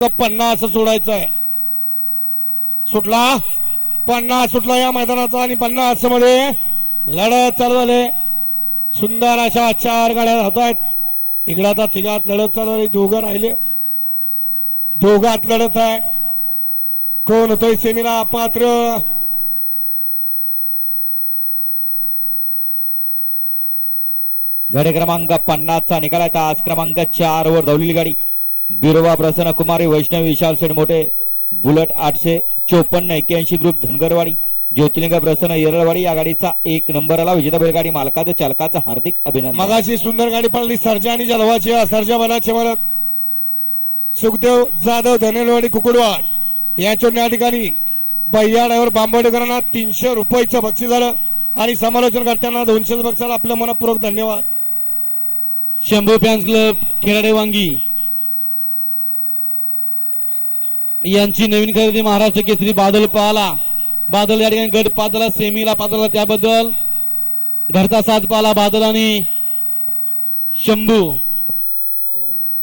पन्नास सोडायचं आहे. सुटला? पन्नास सुटला या मैदानाचा आणि पन्नासमध्ये लढत चालू झाले. सुंदर अशा चार गाड्या राहत आहेत. इकडे आता तिघात लढत चालू झाली दोघं राहिले. दोघात लढत आहे. कोण होतोय सेमीला पात्र? गाडी क्रमांक पन्नासचा निकाल आहे. आज क्रमांक चार वर धावलेली गाडी. बिरोबा प्रसन्न कुमारी वैष्णव विशाल सेठ मोठे बुलेट आठशे चोपन्न एक्क्याऐंशी ग्रुप धनगरवाडी ज्योतिर्लिंग प्रसन्न येरळवाडी या गाडीचा एक नंबरला विजेता बैलगाडी मालकाचं चालकाचं हार्दिक अभिनंदन. मगाशी सुंदर गाडी पडली सर्जा आणि जलवाची सर्जा बनाचे मालक सुखदेव जाधव धनेलवाडी कुकुडवाड. यांच्या या ठिकाणी बय्या ड्रायव्हर बांबवडेकरांना तीनशे रुपयाचं बक्षीस झालं आणि समालोचन करताना दोनशे बक्षाला आपलं मनपूर्वक धन्यवाद. शंभू फॅन्स क्लब खेराडे वांगी. यांची नवीन खरेदी महाराष्ट्र केसरी बादल पाहला बादल या ठिकाणी गट पादला सेमीला पातळला त्याबद्दल. घरचा साथ पाहला बादल आणि शंभू.